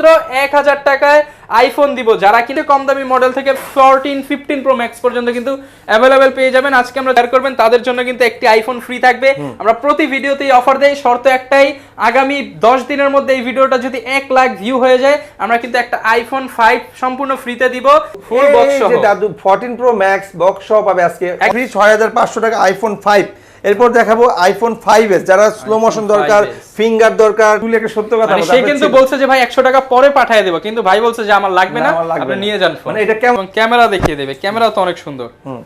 মাত্র এক হাজার টাকায় আইফোন দিব। যারা কিনে কম দামি মডেল থেকে ফোরটিন ফিফটিন প্রো ম্যাক্স পর্যন্ত কিন্তু অ্যাভেলেবেল পেয়ে যাবেন। আজকে আমরা শেয়ার করবেন তাদের জন্য কিন্তু একটি আইফোন ফ্রি থাকবে। আমরা প্রতি ভিডিওতেই অফার দেই। শর্ত একটাই আগামী দশ দিনের মধ্যে এই ভিডিওটা যদি এক লাখ ভিউ হয়ে যায় আমরা কিন্তু একটা আইফোন ফাইভ সম্পূর্ণ ফ্রিতে দিব। ফুল বক্স দাদু 14 প্রো ম্যাক্স বক্স সহ পাবে আজকে। ফ্রি 6500 টাকা আইফোন 5 এরপর দেখাবো আইফোন ফাইভ 5s যারা স্লো মোশন দরকার ফিঙ্গার দরকার। তুই একটা সত্য কথা মানে সে কিন্তু বলছে যে ভাই একশো টাকা পরে পাঠিয়ে দেবো। কিন্তু ভাই বলছে যে আমার লাগবে না, আপনি নিয়ে যান ফোন মানে এটা কেমন- ক্যামেরা দেখিয়ে দেবে। ক্যামেরা তো অনেক সুন্দর। হুম।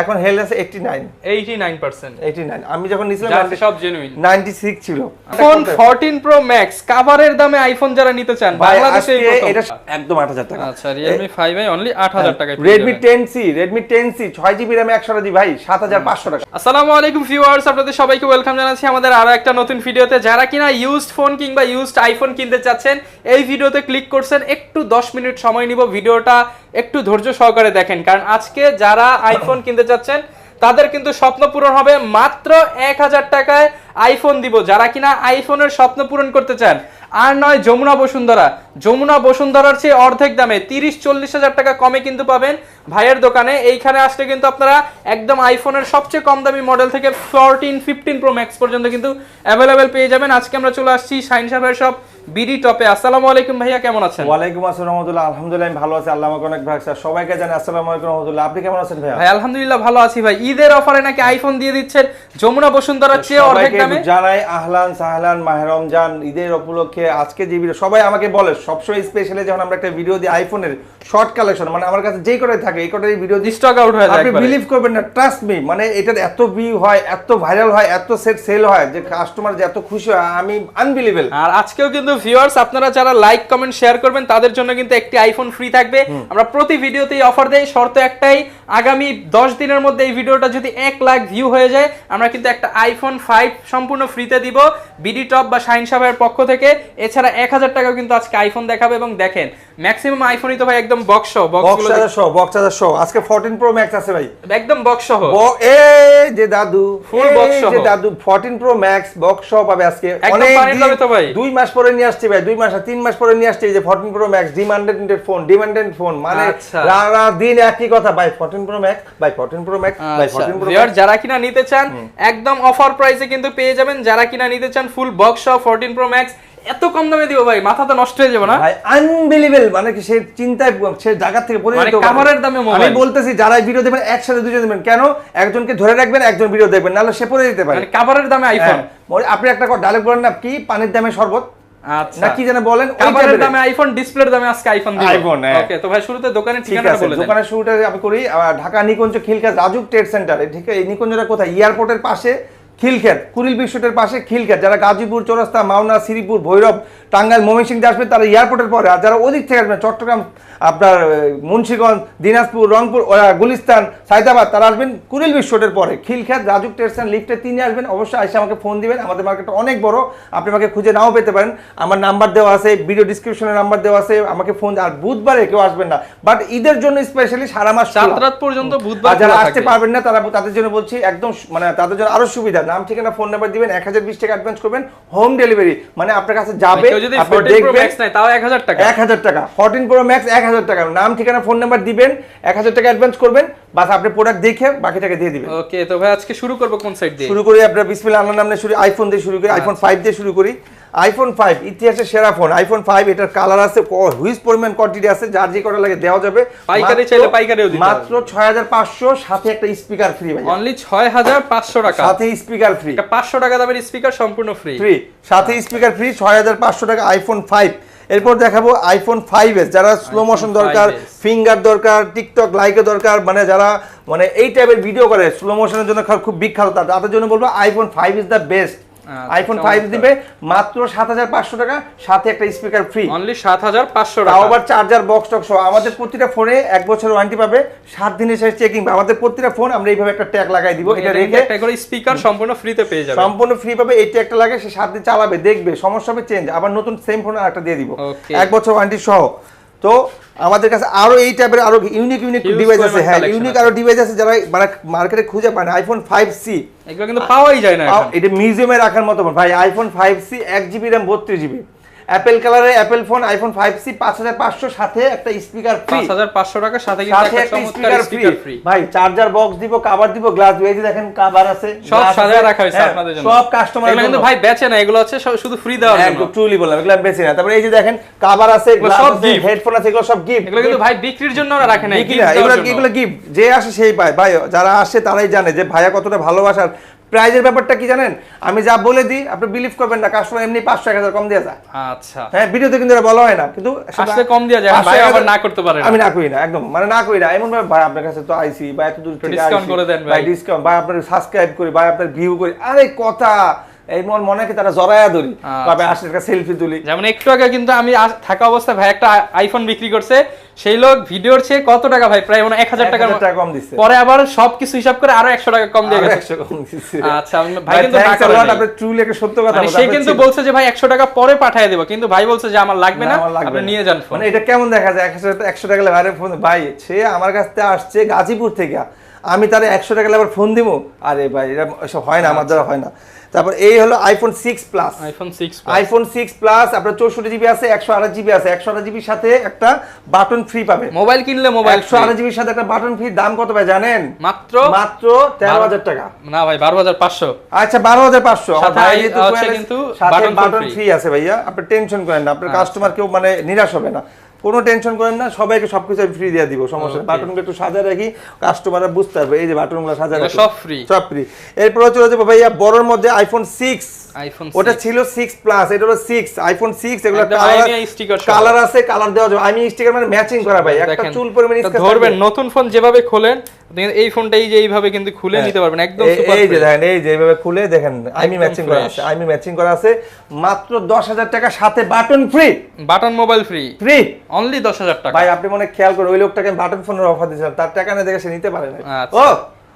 এখন হেল আছে 89 এইটি নাইন পার্সেন্ট 89 আমি যখন নিছিলাম সব জেনুইন 96 ছিল। ফোন ফোরটিন প্রো ম্যাক্স কাভারের দামে আইফোন যারা নিতে চান বাংলাদেশে এই প্রথম। এটা একদম 8000 টাকা। আচ্ছা রিয়েলমি ফাইভ আই অনলি আট হাজার টাকায় যাবেন। 10C Redmi 10C 6 GB RAM 100 জি ভাই 7500 টাকা। আসসালামু আলাইকুম ভিউয়ার্স আপনাদের সবাইকে ওয়েলকাম জানাচ্ছি আমাদের আরও একটা নতুন ভিডিওতে যারা কিনা ইউজড ফোন কিংবা ইউজড আইফোন কিনতে চাচ্ছেন এই ভিডিওতে ক্লিক করছেন একটু 10 মিনিট সময় নিব। ভিডিওটা একটু ধৈর্য সহকারে দেখেন। কারণ আজকে যারা আইফোন কিনতে চাচ্ছেন তাদের কিন্তু স্বপ্ন পূরণ হবে মাত্র এক হাজার টাকায় আইফোন দিব। যারা কিনা আইফোনের স্বপ্ন পূরণ করতে চান, আর নয় যমুনা বসুন্ধরা। যমুনা বসুন্ধরার চেয়ে অর্ধেক দামে তিরিশ চল্লিশ হাজার টাকা কমে কিন্তু পাবেন ভাইয়ের দোকানে। এইখানে আসলে কিন্তু আপনারা একদম আইফোনের সবচেয়ে কম দামি মডেল থেকে ফোরটিন ফিফটিন প্রো ম্যাক্স পর্যন্ত কিন্তু অ্যাভেলেবেল পেয়ে যাবেন। আজকে আমরা চলে আসছি শাইন সাহেবের সব বিডি টপে আসসালামু আলাইকুম ভাইয়া কেমন আছেন? ওয়ালাইকুম আসসালাম রহমতুল্লাহ আলহামদুলিল্লাহ আমি ভালো আছি আল্লাহ আমাকে অনেক ভালো সবাইকে জানাই আসসালামু আলাইকুম রহমতুল্লাহ আপনি কেমন আছেন ভাইয়া? ভাই আলহামদুলিল্লাহ ভালো আছি ভাই। ঈদের অফারে নাকি আইফোন দিয়ে দিচ্ছেন? যমুনা বসুন্ধরার চেয়ে অর্ধেক দামে? জানাই আহলান সাহলান মাহে রমজান ঈদের উপলক্ষে আজকে যে ভিডিও সবাই আমাকে বলে সবসময় স্পেশালি যখন আমরা একটা ভিডিও দিই আইফোনের শর্ট কালেকশন মানে আমার কাছে যেই কটাই থাকে এই কটাই ভিডিও দিই স্টক আউট হয়ে যায় আপনি বিলিভ করবেন না ট্রাস্ট মি মানে এটার এত ভিউ হয় এত ভাইরাল হয় এত সেট সেল হয় যে কাস্টমার যে এত খুশি হয় আমি আনবিলিভেবল আর আজকেও কিন্তু ভিউয়ার্স আপনারা যারা লাইক কমেন্ট শেয়ার করবেন তাদের জন্য কিন্তু একটি আইফোন ফ্রি থাকবে। আমরা প্রতি ভিডিওতেই অফার দেই। শর্ত একটাই আগামী দশ দিনের মধ্যে এই ভিডিওটা যদি এক লাখ ভিউ হয়ে যায় আমরা কিন্তু একটা আইফোন ফাইভ সম্পূর্ণ ফ্রিতে দিব। বিডি টপ বা শাইন সাহেবের পক্ষ থেকে। এছাড়া এক হাজার টাকাও কিন্তু আজকে আইফোন দেখাবে এবং দেখেন ম্যাক্সিমাম আইফোনই তো ভাই একদম box box box charger show box charger show আজকে 14 প্রো ম্যাক্স আছে ভাই। একদম বক্স সহ। এ যে দাদু এই box সহ। যে দাদু 14 প্রো ম্যাক্স বক্স সহ পাবে আজকে। দিন- তো ভাই। দুই মাস পরে নিয়ে আসছে ভাই দুই মাস আর তিন মাস পরে নিয়ে আসছে এই যে 14 pro max demanded phone demanded phone মানে আচ্ছা। সারা দিন একই কথা ভাই 14 প্রো ম্যাক্স ভাই 14 প্রো ম্যাক্স ভাই আচ্ছা। 14 প্রো ভিউয়ার যারা কিনা নিতে চান একদম অফার প্রাইসে কিন্তু পেয়ে যাবেন। যারা কিনা নিতে চান ফুল বক্স সহ 14 প্রো ম্যাক্স এত কম দামে দিব ভাই মাথা তো নষ্ট হয়ে যাবে না? ভাই আনবিলিভেবল মানে কি সে চিন্তায় সে জায়গা থেকে পড়ে মানে যেতে কাভারের দামে মোবাইল। আমি বলতেছি যারা ভিডিও দেবেন একসাথে দুজন দেবেন। কেন? একজনকে ধরে রাখবেন একজন ভিডিও দেখবেন নাহলে সে পড়ে যেতে পারে। মানে কাভারের দামে আইফোন হ্যাঁ, আপনি একটা ডায়লগ বলেন না কি পানির দামে শরবত? আচ্ছা। কি যেন বলেন কাভারের। দামে আইফোন ডিসপ্লের দামে আজকে আইফোন দিব। হ্যাঁ। ওকে তো ভাই শুরুতে দোকানের ঠিক ঠিকানাটা বলে দেন। দোকানের শুরুটা আমি করি। ঢাকা নিকুঞ্জ খিলকা রাজুক ট্রেড সেন্টার ঠিক আছে এই নিকুঞ্জটা কোথায়? এয়ারপোর্টের পাশে। খিলখ্যাত কুড়িল বিশ্বটের পাশে খিলখ্যাত যারা গাজীপুর চৌরাস্তা মাওনা শ্রীপুর ভৈরব টাঙ্গাইল ময়মনসিংহ আসবে তারা এয়ারপোর্টের পরে। আর যারা ওদিক থেকে আসবেন চট্টগ্রাম আপনার মুন্সিগঞ্জ দিনাজপুর রংপুর গুলিস্তান সাইদাবাদ তারা আসবেন কুড়িল বিশ্বটের পরে। খিলখ্যাত রাজুক ট্রেড সেন্টার লিফটে তিনি আসবেন অবশ্যই এসে আমাকে ফোন দিবেন। আমাদের মার্কেটটা অনেক বড় আপনি আমাকে খুঁজে নাও পেতে পারেন। আমার নাম্বার দেওয়া আছে ভিডিও ডিসক্রিপশনে নাম্বার দেওয়া আছে আমাকে ফোন আর বুধবারে কেউ আসবেন না। বাট ঈদের জন্য স্পেশালি সারা মাস। রাত পর্যন্ত বুধবার যারা আসতে পারবেন না তারা তাদের জন্য বলছি একদম মানে তাদের জন্য আরও সুবিধা। নাম ঠিকানা ফোন নাম্বার দিবেন এক হাজার বিশ টাকা অ্যাডভান্স করবেন হোম ডেলিভারি মানে আপনার কাছে যাবে আপনি 14 প্রো দেখবেন ম্যাক্স নেয় তাও 1000 টাকা। এক হাজার টাকা ফোরটিন প্রো ম্যাক্স এক হাজার টাকা। নাম ঠিকানা ফোন নাম্বার দিবেন এক হাজার টাকা অ্যাডভান্স করবেন বাস আপনি প্রোডাক্ট দেখে বাকি টাকা দিয়ে দিবেন। ওকে তো ভাই আজকে শুরু করব কোন সাইড দিয়ে? শুরু করি আপনার বিসমিল্লাহ আল্লাহর নামে শুরু আইফোন দিয়ে শুরু করি আইফোন ফাইভ দিয়ে শুরু করি। আইফোন ফাইভ ইতিহাসের সেরা ফোন আইফোন ফাইভ এটার কালার আছে হুইজ পরিমাণ কোয়ান্টিটি আছে যার যে কটা লাগে দেওয়া যাবে। পাইকারি চাইলে পাইকারিও দিতে মাত্র ছয় হাজার পাঁচশো সাথে একটা স্পিকার ফ্রি ভাই অনলি 6500 টাকা। সাথে স্পিকার ফ্রি এটা 500 টাকা দামের স্পিকার সম্পূর্ণ ফ্রি ফ্রি সাথে স্পিকার ফ্রি ছয় হাজার পাঁচশো টাকা আইফোন ফাইভ এরপর দেখাবো আইফোন ফাইভ এস যারা স্লো মোশন দরকার ফিঙ্গার দরকার টিকটক লাইকে দরকার মানে যারা মানে এই টাইপের ভিডিও করে স্লো মোশনের জন্য খুব বিখ্যাত। তাদের- জন্য বলব iPhone five is the best iPhone five দিবে মাত্র সাত হাজার পাঁচশো টাকা সাথে একটা স্পিকার ফ্রি অনলি 7500 তাও টাকা। আবার চার্জার বক্স টক সহ। আমাদের প্রতিটা ফোনে এক বছর ওয়ারেন্টি পাবে সাত দিনের শেষ চেকিং আমাদের প্রতিটা ফোন আমরা এইভাবে একটা ট্যাগ লাগাই দিব এটা রেখে একটা করে স্পিকার সম্পূর্ণ ফ্রিতে পেয়ে যাবে। সম্পূর্ণ ফ্রি পাবে এই ট্যাগটা লাগে সে সাত দিন চালাবে দেখবে সমস্যা হবে চেঞ্জ আবার নতুন সেম ফোন আর একটা দিয়ে দিব। এক বছর ওয়ারেন্টি সহ। তো আমাদের কাছে আরও এই টাইপের আরও ইউনিক ইউনিক ডিভাইস আছে। হ্যাঁ ইউনিক আরও ডিভাইস আছে যারা মানে মার্কেটে খুঁজে পায় না। আইফোন ফাইভ সি এগুলো কিন্তু পাওয়াই যায় না এটা মিউজিয়ামে রাখার মতো ভাই আইফোন ফাইভ সি এক জিবি র্যাম বত্রিশ জিবি অ্যাপেল কালারের Apple phone iPhone five C পাঁচ হাজার পাঁচশো সাথে একটা স্পিকার ফ্রি পাঁচ হাজার পাঁচশো টাকার সাথে কিন্তু একটা চমৎকার স্পিকার ফ্রি ভাই চার্জার বক্স দিব কভার দিব গ্লাস এই যে দেখেন কভার আছে। সব সাজায় রাখা হয়েছে হ্যাঁ, আপনাদের জন্য। সব কাস্টমার এগুলো কিন্তু ভাই বেচে না এগুলো হচ্ছে শুধু ফ্রি দেওয়ার জন্য। একদম ট্রুলি বললাম এগুলো বেশি না। তারপরে এই যে দেখেন কভার আছে সব আছে হেডফোন আছে এগুলো সব গিফট এগুলো কিন্তু ভাই বিক্রির জন্য ওরা রাখে না, এগুলো এগুলো গিফট যে আসে সেই পায়। ভাই যারা আসে তারাই জানে যে ভাইয়া কতটা ভালোবাসার। প্রাইজের ব্যাপারটা কি জানেন? আমি যা বলে দিই আপনি বিলিভ করবেন না কাস্টমার এমনি পাঁচশো এক হাজার কম দিয়ে যায়। আচ্ছা। হ্যাঁ ভিডিওতে কিন্তু বলা হয় না কিন্তু আসলে কম দেয়া যায়, 500 ভাই আবার না করতে পারে আমি না করি না একদম। মানে না করি না এমন ভাবে ভাই আপনার কাছে তো আইসি বা এত দূর থেকে discount করে দেন ভাই। ডিসকাউন্ট ভাই আপনার সাবস্ক্রাইব করি ভাই আপনার ভিউ করি। আরে কথা! এই মন মনে কি তারা জড়ায়া ধরি। তবে আসলে সেলফি তুলি। যেমন একটু আগে কিন্তু আমি থাকা অবস্থায় ভাই একটা আইফোন বিক্রি করছে সেই লোক ভিডিওর চেয়ে কত টাকা ভাই? প্রায় মানে এক হাজার টাকা কম দিচ্ছে। পরে আবার সবকিছু হিসাব করে আরও একশো টাকা কম দিয়ে গেছে। 100 কম দিচ্ছে। আচ্ছা, ভাই ভাই, কিন্তু একটা সত্য কথা মানে সে কিন্তু বলছে যে ভাই একশো টাকা পরে পাঠিয়ে দেবো। কিন্তু ভাই বলছে যে আমার লাগবে না, আপনি নিয়ে যান মানে এটা কেমন দেখা যায়? একশো একশো টাকা আরে ফোন ভাই সে আমার কাছ থেকে আসছে গাজীপুর থেকে। আমি তারে একশো টাকা আবার ফোন দিব? আরে ভাই এটা এসব হয় না আমার দ্বারা হয় না। তারপর এই হলো iPhone six plus iPhone six iPhone six plus আপনার চৌষট্টি জিবি আছে একশো আঠাশ জিবি আছে। একশো আঠাশ জিবির সাথে একটা বাটন ফ্রি পাবে মোবাইল কিনলে মোবাইল একশো আঠাশ জিবির সাথে একটা বাটন ফ্রি দাম কত ভাই জানেন? মাত্র মাত্র তেরো হাজার টাকা। না ভাই বারো হাজার পাঁচশো। আচ্ছা বারো হাজার পাঁচশো। কিন্তু বাটন ফ্রি আছে ভাইয়া আপনি টেনশন করেন না। আপনার আচ্ছা। কাস্টমার কেউ মানে নিরাশ হবে না। কোনো টেনশন করেন না সবাইকে সবকিছু আমি ফ্রি দিয়ে দিব সমস্যা বাটনগুলো একটু সাজা রাখি কাস্টমাররা বুঝতে পারবে এই যে বাটনগুলো সাজা রাখি। সব ফ্রি সব ফ্রি এরপর চলে যাব ভাইয়া বড়র মধ্যে আইফোন 6 আইফোন ওটা ছিল সিক্স প্লাস এটা হলো সিক্স আইফোন সিক্স এগুলো একদম কালার। কালার আছে কালার দেওয়া যাবে। আমি স্টিকার মানে ম্যাচিং করা ভাই। একটা দেখেন, চুল পরিমাণ ধরবেন নতুন ফোন যেভাবে খোলেন এই ফোনটা এই যে এইভাবে কিন্তু খুলে নিতে পারবেন একদম হ্যাঁ। এই- যে দেখেন এই যে এইভাবে খুলে দেখেন আইমি ম্যাচিং করা আছে আইমি ম্যাচিং করা আছে মাত্র দশ হাজার টাকা সাথে button free button mobile free free only দশ হাজার টাকা। ভাই আপনি মনে খেয়াল করে ওই লোকটাকে বাটন ফোনের অফার দিয়েছিলাম তার টাকা না দেখে সে নিতে পারে না আচ্ছা। ও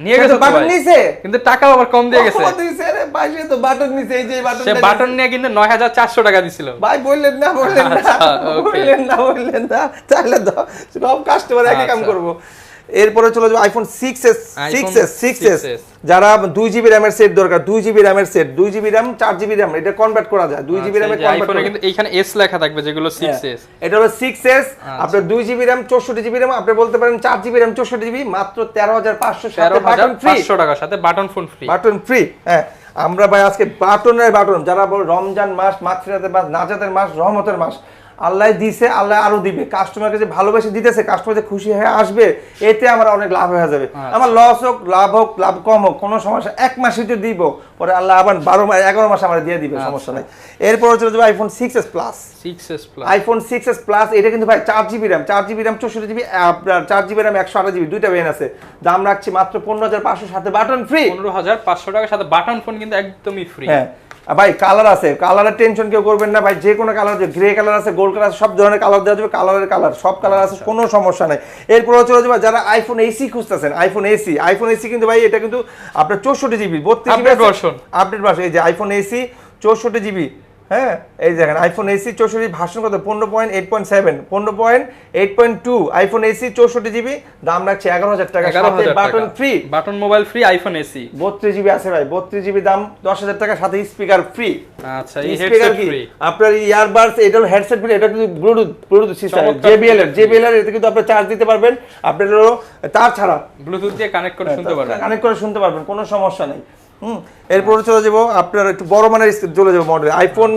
নিয়ে গেছে বাটন নিছে। কিন্তু টাকাও আবার কম দিয়ে গেছে। ও দিছে রে ভাই সে তো বাটন নিছে এই যে বাটন সে বাটন নিয়ে কিন্তু নয় হাজার চারশো টাকা দিছিল। ভাই বললেন না বললেন না। আচ্ছা, বললেন না বললেন না। তাহলে সব কাস্টমার একই কাম আচ্ছা। করব। এরপরে চলে যাব iPhone six S six S six S যারা দুই জিবি র্যামের সেট দরকার দুই জিবি র্যামের সেট দুই জিবি র্যাম চার জিবি র্যাম এটা কনভার্ট করা যায়। দুই জিবি র্যামে কনভার্ট কিন্তু এইখানে এস লেখা থাকবে যেগুলো সিক্স এস এটা হলো সিক্স এস আচ্ছা। আপনার দুই জিবি র্যাম চৌষট্টি জিবি র্যাম আপনি বলতে পারেন চার জিবি র্যাম চৌষট্টি জিবি মাত্র তেরো হাজার পাঁচশো বাটন ফ্রি টাকার সাথে button phone free button free হ্যাঁ। আমরা ভাই আজকে বাটনের বাটন যারা বল রমজান মাস মাতৃরাতের মাস নাজাতের মাস রহমতের মাস আল্লাহ দিছে আল্লাহ আরও দিবে। কাস্টমারকে যে ভালোবেসে দিতেছে কাস্টমার যে খুশি হয়ে আসবে এতে আমার অনেক লাভ হয়ে যাবে। আচ্ছা। আমার লস হোক লাভ হোক লাভ কম হোক কোনো সমস্যা এক মাসে তো দিব পরে আল্লাহ আবার বারো মাস এগারো মাস আমার দিয়ে দিবে আচ্ছা। সমস্যা নাই। এরপরে চলে যাবে iPhone six S plus six S plus iPhone six S plus এটা কিন্তু ভাই চার জিবি র্যাম চার জিবি র্যাম চৌষট্টি জিবি আপনার চার জিবি র্যাম একশো আঠাশ জিবি দুইটা ভেন আছে। দাম রাখছি মাত্র পনেরো হাজার পাঁচশো সাথে বাটন ফ্রি পনেরো হাজার পাঁচশো টাকার সাথে বাটন ফোন কিন্তু একদমই ফ্রি হ্যাঁ। ভাই কালার আছে। কালারের টেনশন কেউ করবেন না ভাই যে কোনো কালার আছে গ্রে কালার আছে গোল্ড কালার সব ধরনের কালার দেওয়া যাবে কালারের কালার সব কালার আছে কোনো সমস্যা নাই। এরপরে হচ্ছে হচ্ছে যারা আইফোন এসি খুঁজতেছেন আইফোন এসি আইফোন এসি কিন্তু ভাই এটা কিন্তু আপনার চৌষট্টি জিবি বত্রিশ আপডেট ভার্সন আপডেট ভার্সন এই যে আইফোন এসি চৌষট্টি জিবি হ্যাঁ এই দেখেন আইফোন এসি চৌষট্টি ভার্সন কত? পনেরো পয়েন্ট এইট পয়েন্ট সেভেন পনেরো point eight point two iPhone SE চৌষট্টি জিবি দাম রাখছে এগারো হাজার টাকা button free button mobile free iPhone SE বত্রিশ জিবি আছে ভাই বত্রিশ জিবি দাম দশ হাজার টাকা সাথে স্পিকার ফ্রি আচ্ছা স্পিকার কি? আপনার ইয়ারবাডস এটা হলো হেডসেট ফ্রি এটা কিন্তু ব্লুটুথ ব্লুটুথ সিস্টেম জেবিএল এর জেবিএল এর এতে কিন্তু আপনি চার্জ দিতে পারবেন। আপনার তার ছাড়া। ব্লুটুথ দিয়ে কানেক্ট করে শুনতে পারবেন। কানেক্ট করে শুনতে পারবেন কোনো সমস্যা নেই। হুম এরপরে চলে যাব আপনার একটু বড় মানের চলে যাব model iPhone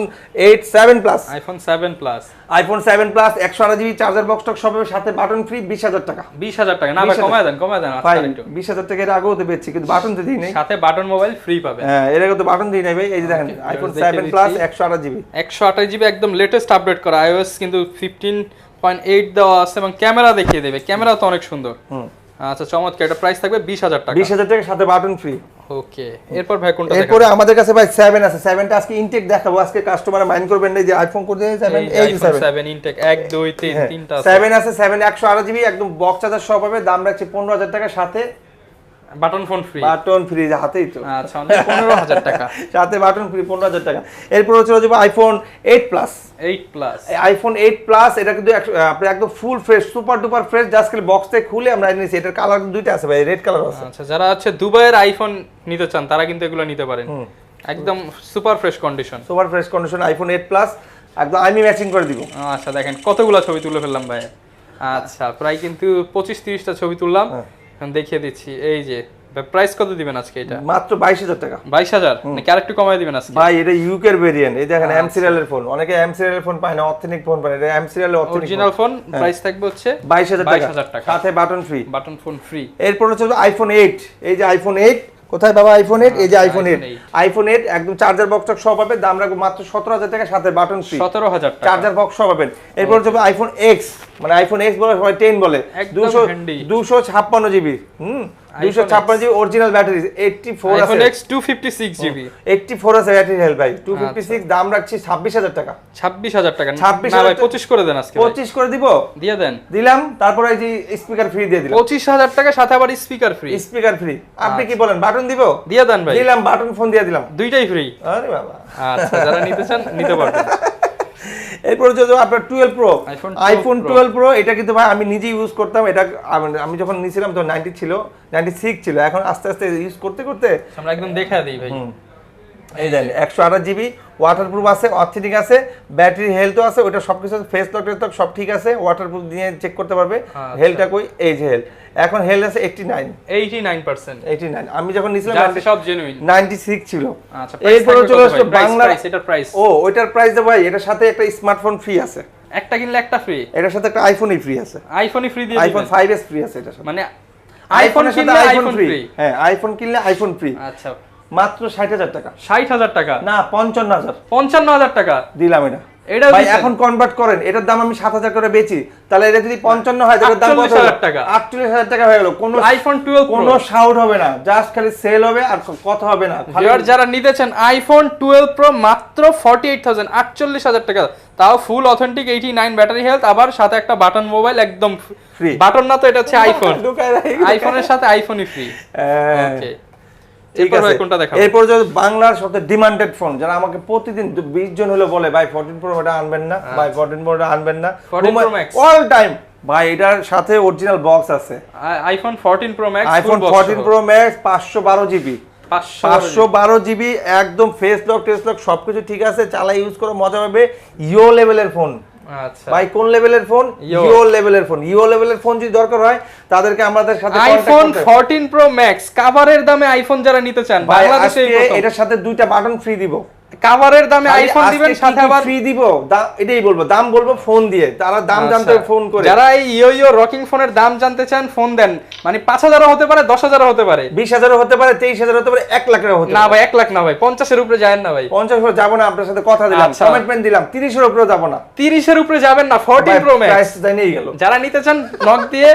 eight seven plus iPhone seven plus iPhone seven plus একশো আট জিবি চার্জার বক্স টক সবের সাথে বাটন ফ্রি বিশ হাজার টাকা। বিশ হাজার টাকা। না ভাই কমায় দেন কমায় দেন ভাই একটু বিশ হাজার টাকা এর আগেও তো পেয়েছি কিন্তু বাটন তো দিই নেই। সাথে বাটন মোবাইল ফ্রি পাবেন। হ্যাঁ এর আগে তো বাটন দিই নাই ভাই। এই যে দেখেন আইফোন সেভেন প্লাস একশো আট জিবি একশো আঠাশ জিবি একদম লেটেস্ট আপডেট করা। আইওএস কিন্তু ফিফটিন পয়েন্ট এইট দেওয়া আছে এবং ক্যামেরা দেখিয়ে দেবে। ক্যামেরা তো অনেক সুন্দর। হুম। আচ্ছা চমৎকার। এটা প্রাইস থাকবে বিশ হাজার টাকা। 20000 টাকা সাথে বাটন ফ্রি ওকে এরপর ভাই কোনটা দেখাবো? এরপরে আমাদের কাছে ভাই 7 আছে। সেভেনটা আজকে ইনটেক দেখাবো। আজকে কাস্টমার মাইন্ড করবেন না যে আইফোন কোন সেভেন এই এই iPhone 7 ইনটেক এক দুই তিন তিনটা আছে। সেভেন আছে সেভেন একশো আট জিবি একদম বক্স চার্জার সহ পাবে দাম রাখছি পনেরো হাজার টাকার সাথে। Button phone free button free হাতেই তো। আচ্ছা পনেরো হাজার টাকা। সাথে বাটন ফ্রি পনেরো হাজার টাকা। এরপরে চলে যাব iPhone eight plus eight plus iPhone eight plus এটা কিন্তু আপনার একদম full fresh super duper fresh just খালি বক্স থেকে খুলে আমরা নিয়েছি। এটার কালার দুইটা আছে ভাই রেড কালার আছে। আচ্ছা যারা হচ্ছে দুবাইয়ের আইফোন নিতে চান তারা কিন্তু এগুলো নিতে পারেন। একদম super fresh condition super fresh condition iPhone eight plus একদম আমি ম্যাচিং করে দিব। আচ্ছা দেখেন কতগুলো ছবি তুলে ফেললাম ভাই। আচ্ছা প্রায় কিন্তু পঁচিশ তিরিশটা ছবি তুললাম। হ্যাঁ। এখন দেখিয়ে দিচ্ছি এই যে প্রাইস কত দিবেন আজকে এটা? মাত্র বাইশ হাজার টাকা। বাইশ হাজার? নাকি আরেকটু কমাই দিবেন আজকে? ভাই এটা ইউকে এর ভেরিয়েন্ট এই। দেখেন এম সিরিয়ালের ফোন অনেকে এম সিরিয়ালের ফোন পায় না অথেনিক ফোন পায় এটা এম সিরিয়ালের অথেন্টিক অরিজিনাল ফোন প্রাইস থাকবে হচ্ছে বাইশ হাজার বাইশ টাকা হাজার টাকা। সাথে button free button phone free এরপর হচ্ছে আইফোন এইট এই যে আইফোন এইট কোথায় বাবা আইফোন এইট এই যে আইফোন এইট আইফোন এইট একদম চার্জার বক্স সব পাবেন। দাম রাখব মাত্র সতেরো হাজার টাকা সাথে বাটন ফ্রি সতেরো হাজার চার্জার বক্স সব পাবেন। এরপর হচ্ছে আইফোন এক্স মানে আইফোন এক্স বলে সবাই টেন বলে। দুশো দুশো ছাপ্পান্ন জিবি হুম? দুশো iPhone ছাপ্পান্ন GB original battery eighty four iPhone আছে। X two fifty six GB eighty four আছে ব্যাটারি হেল ভাই। টু ফিফটি আচ্ছা। সিক্স দাম রাখছি ছাব্বিশ হাজার টাকা। ছাব্বিশ হাজার টাকা। 26,000 না ভাই টাকা। পঁচিশ করে দেন আজকে ভাই। পঁচিশ করে দিব? দিয়ে দেন। দিলাম তারপরে এই যে স্পিকার ফ্রি দিয়ে দিলাম। পঁচিশ হাজার টাকা সাথে আবার স্পিকার ফ্রি স্পিকার ফ্রি আপনি কি বলেন বাটন দিব? দিয়ে দেন ভাই। দিলাম বাটন ফোন দিয়ে দিলাম। দুইটাই ফ্রি আরে বাবা। আচ্ছা যারা নিতে চান নিতে পারবেন। এরপর যে আপনার twelve pro iPhone twelve pro এটা কিন্তু ভাই আমি নিজে ইউজ করতাম। এটা আমি- আমি যখন নিয়েছিলাম তখন নাইনটি ছিল নাইনটি সিক্স ছিল। এখন আস্তে আস্তে ইউজ করতে করতে আমরা একদম দেখা দিই ভাই। এই দেন একশো আঠাশ জিবি ওয়াটার প্রুফ আছে অথেন্টিক আছে ব্যাটারি হেলথও আছে ওটা সব কিছু ফেস লক টেস সব ঠিক আছে ওয়াটার প্রুফ দিয়ে চেক করতে পারবে আচ্ছা। হেলথটা কই এই যে হেলথ এখন হেলথ আছে eighty nine eighty nine percent eighty nine আমি যখন নিয়েছিলাম সব জেনুইন নাইনটি সিক্স ছিল। আচ্ছা এরপরে চলে আসলো বাংলা এটার প্রাইস ও ওইটার প্রাইস দেবো ভাই এটার সাথে একটা স্মার্টফোন ফ্রি আছে। একটা কিনলে একটা ফ্রি এটার সাথে একটা আইফোনই ফ্রি আছে। আইফোনই ফ্রি দিয়ে আইফোন ফাইভ এস ফ্রি আছে এটার সাথে। মানে আইফোন কিনলে আইফোন ফ্রি হ্যাঁ আইফোন কিনলে আইফোন ফ্রি আচ্ছা। মাত্র ষাট হাজার টাকা। ষাট হাজার টাকা? না পঞ্চান্ন হাজার। পঞ্চান্ন হাজার টাকা? দিলাম এটা। ভাই এখন কনভার্ট করেন এটার দাম আমি সাত হাজার করে বেচি। তাহলে এটা যদি হয় দাম কত 48,000 টাকা। হয়ে গেল। কোনো আইফোন টুয়েলভ কোনো সাউট হবে না। জাস্ট খালি সেল হবে আর কথা হবে না। ভিউয়ার যারা নিতে চান আইফোন টুয়েলভ প্রো মাত্র ফর্টি এইট থাউজেন্ড আটচল্লিশ হাজার টাকা। তাও full authentic eighty nine battery health আবার সাথে একটা বাটন মোবাইল একদম Free। বাটন না তো এটা হচ্ছে আইফোন আইফোনের সাথে আইফোনই ফ্রি। ওকে ঠিক এরপর আছে। যদি বাংলার সবচেয়ে ডিমান্ডেড ফোন যারা আমাকে প্রতিদিন বিশ জন হলে বলে ভাই ফোরটিন প্রো এটা আনবেন না ভাই ফোরটিন প্রো আনবেন না। 14। অল টাইম ভাই এটার সাথে অরিজিনাল বক্স আছে। IPhone fourteen pro max iPhone fourteen pro max পাঁচশো বারো জিবি পাঁচশো বারো জিবি একদম ফেস লক টেস্ট লক সবকিছু ঠিক আছে চালা ইউজ করে মজা পাবে। ইও লেভেলের ফোন আচ্ছা। ভাই কোন লেভেলের ফোন। ইও লেভেলের ফোন। ইও লেভেলের ফোন যদি দরকার হয় তাদেরকে আমাদের সাথে আইফোন করতে- ফোরটিন প্রো ম্যাক্স কাভারের দামে আইফোন যারা নিতে চান বাংলাদেশে এটার সাথে দুইটা বাটন ফ্রি দিব। কাভারের দামে আইফোন দিবেন সাথে আবার ফ্রি দিব? এটাই বলব দাম বলব ফোন দিয়ে। তারা দাম জানতে আচ্ছা। ফোন করে। যারা এই ইয়ো ইয়ো রকিং ফোনের দাম জানতে চান ফোন দেন। মানে পাঁচ হাজারও হতে পারে দশ হাজারও হতে পারে। বিশ হাজারও হতে পারে তেইশ হাজার হতে পারে এক লাখেরও হতে না ভাই এক লাখ না ভাই পঞ্চাশের উপরে যায় না ভাই। পঞ্চাশ করে যাব না আপনার সাথে কথা দিলাম। আচ্ছা। কমিটমেন্ট দিলাম তিরিশের উপরে যাব না। তিরিশের উপরে যাবেন না ফোরটিন প্রো ম্যাক্স প্রাইস তাই নিয়ে গেল। যারা নিতে চান নক দিয়ে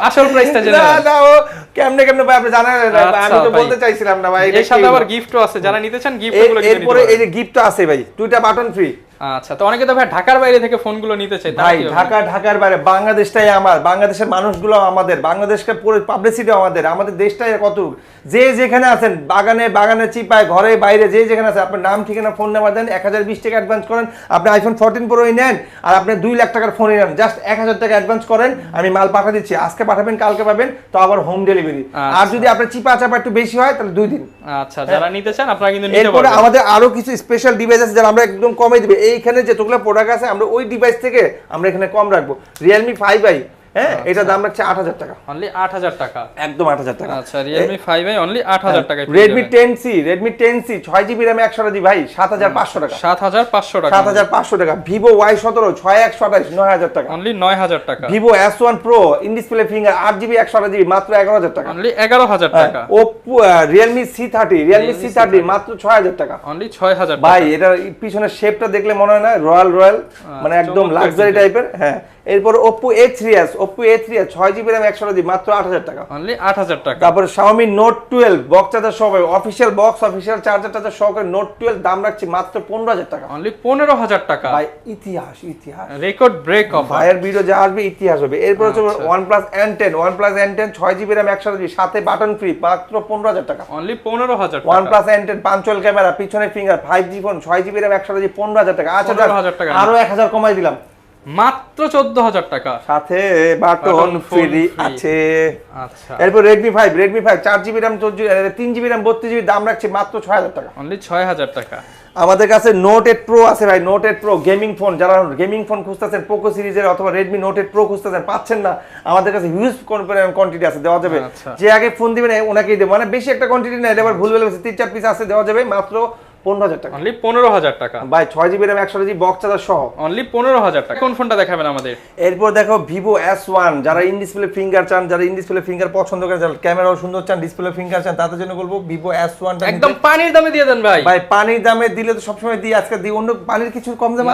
আসল প্রাইসটা জেনে না না ও কেমনে কেমনে ভাই আপনি জানেন আচ্ছা, আমি তো। বলতে চাইছিলাম না ভাই এর সাথে আবার গিফট গিফটও আছে যারা নিতে চান গিফট এর- এরপরে এই যে গিফট আছে ভাই দুইটা বাটন ফ্রি আচ্ছা তো অনেকে তো ভাই ঢাকার বাইরে থেকে ফোনগুলো নিতে তারা ভাই ঢাকা ঢাকার বাইরে বাংলাদেশটাই আমার বাংলাদেশের মানুষগুলো আমাদের বাংলাদেশকে পুরো পাবলিসিটি আমাদের আমাদের দেশটাই কত যে যেখানে আছেন বাগানে বাগানে চিপায় ঘরে বাইরে যে যেখানে আছে আপনার নাম ঠিকানা ফোন নাম্বার দেন এক হাজার বিশ টাকা অ্যাডভান্স করেন আপনি আইফোন ফোরটিন প্রোই নেন আর আপনি দুই লাখ টাকার ফোনই নেন জাস্ট এক হাজার টাকা অ্যাডভান্স করেন আমি মাল পাঠা দিচ্ছি। আজকে পাঠাবেন কালকে পাবেন তো আবার হোম ডেলিভারি আর আচ্ছা। যদি আপনার চিপা চাপা একটু বেশি হয় তাহলে দুই দিন। আচ্ছা যারা নিতে চান আপনারা কিন্তু আমাদের আরও কিছু স্পেশাল ডিভাইস আছে যারা আমরা একদম কমে দিবে। এইখানে যেগুলো প্রোডাক্ট আছে, আমরা ওই ডিভাইস থেকে আমরা এখানে কম রাখব। রিয়েলমি ফাইভ আই হ্যাঁ এটা দাম রাখছে আট হাজার টাকা। অনলি আট হাজার টাকা। একদম আট হাজার টাকা। আচ্ছা রিয়েলমি ফাইভ আই অনলি আট হাজার টাকায় Redmi ten C Redmi ten C ছয় জিবি র্যাম একশো জি ভাই সাত হাজার পাঁচশো টাকা। সাত হাজার পাঁচশো টাকা। সাত হাজার পাঁচশো টাকা। ভিভো ওয়াই সতেরো ছয় একশো আঠাশ নয় হাজার টাকা। অনলি নয় হাজার টাকা। Vivo S one pro finger আট জিবি একশো আঠাশ জিবি মাত্র এগারো হাজার টাকা। অনলি এগারো হাজার টাকা। Oppo Realme C thirty Realme C thirty মাত্র ছয় হাজার টাকা। অনলি ছয় হাজার ভাই এটার পিছনের শেপটা দেখলে মনে হয় না রয়্যাল রয়্যাল মানে একদম লাক্সারি। টাইপের হ্যাঁ। এরপর Oppo A three S Oppo A three S ছয় জিবি র্যাম একশো জিবি মাত্র আট হাজার টাকা। অনলি আট হাজার টাকা। তারপরে Xiaomi note twelve box charger সহ অফিসিয়াল বক্স অফিসিয়াল চার্জার টার্জার সহকারে নোট টুয়েলভ দাম রাখছি মাত্র পনেরো হাজার টাকা। অনলি পনেরো হাজার টাকা। ভাই ইতিহাস ইতিহাস। রেকর্ড ব্রেক অফার ভাইয়ের ভিডিও যা আসবে ইতিহাস হবে। এরপর হচ্ছে আচ্ছা। ওয়ান প্লাস এন টেন ছয় জিবি র্যাম একশো জিবি সাথে বাটন ফ্রি মাত্র পনেরো হাজার টাকা। অনলি পনেরো হাজার ওয়ান টাকা। প্লাস এন টেন পাঞ্চুয়াল ক্যামেরা পিছনে ফিঙ্গার ফাইভ জি ফোন ছয় জিবি র্যাম একশো জিবি পনেরো হাজার টাকা। আচ্ছা 15,000 টাকা। আরও এক হাজার কমাই দিলাম। মাত্র চোদ্দ হাজার টাকা। সাথে বাটন ফ্রি আছে। আচ্ছা। এরপর দাম রাখছে মাত্র ছয় হাজার টাকা। অনলি ছয় হাজার টাকা। আমাদের কাছে নোট এইট প্রো আছে ভাই note eight pro gaming phone যারা গেমিং ফোন খুঁজতেছেন পোকো সিরিজের অথবা রেডমি নোট এইট প্রো খুঁজতেছেন পাচ্ছেন না। আমাদের কাছে হিউজ কোয়ান্টিটি আছে দেওয়া যাবে। আচ্ছা। যে আগে ফোন দিবেন ওনাকেই দেবো। মানে বেশি একটা কোয়ান্টিটি নেই এবার ভুল বলে গেছে, তিন চার পিস আছে দেওয়া যাবে। মাত্র পনেরো হাজার টাকা। অনলি পনেরো হাজার টাকা। ভাই ছয় জিবি র্যাম একশো জিবি বক্স চার্জার সহ। অনলি পনেরো হাজার টাকা। কোন ফোনটা দেখাবেন আমাদের? এরপর দেখো ভিভো এস ওয়ান যারা ইন ডিসপ্লে ফিঙ্গার চান যারা ইন ডিসপ্লে ফিঙ্গার পছন্দ করেন যারা ক্যামেরাও সুন্দর চান ডিসপ্লে ফিঙ্গার চান তাদের জন্য বলব ভিভো এস ওয়ান একদম পানির দামে দিয়ে দেন ভাই। ভাই পানির দামে দিলে তো সবসময় দিই আজকে দিই অন্য পানির কিছু কম দাম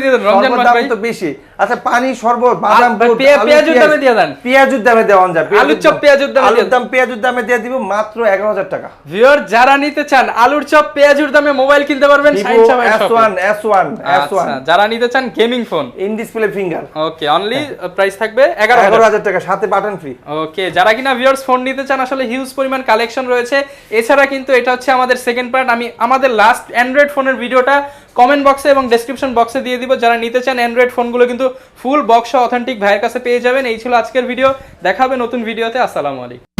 দিয়ে দেন রমজান মাস। ভাই তো বেশি। আচ্ছা পানি শরবত বাদাম পেঁয়াজুর পেঁয়াজ- দামে দিয়ে দেন। পেঁয়াজুর দামে দেওয়া পেঁয়াজুর আলুর চপ পেঁয়াজুর দামে আলুর দাম পেঁয়াজুর দামে দিয়ে দিব মাত্র এগারো হাজার টাকা। ভিউয়ার যারা নিতে চান আলুর চপ পেঁয়াজুর দামে মোবাইল কিনতে পারবেন আচ্ছা যারা নিতে চান gaming phone in display finger okay only price থাকবে এগারো এগারো হাজার হাজার টাকা সাথে বাটন ফ্রি ওকে যারা কিনা ভিউয়ার্স ফোন নিতে চান আসলে হিউজ পরিমাণ কালেকশন রয়েছে। এছাড়া কিন্তু এটা হচ্ছে আমাদের সেকেন্ড পার্ট আমি আমাদের লাস্ট অ্যান্ড্রয়েড ফোনের ভিডিওটা কমেন্ট বক্সে এবং ডেসক্রিপশন বক্সে দিয়ে দিব। যারা নিতে চান অ্যান্ড্রয়েড ফোনগুলো কিন্তু ফুল বক্স অথেন্টিক ভাইয়ের কাছে পেয়ে যাবেন। এই ছিল আজকের ভিডিও দেখাবে নতুন ভিডিওতে আসসালামু আলাইকুম।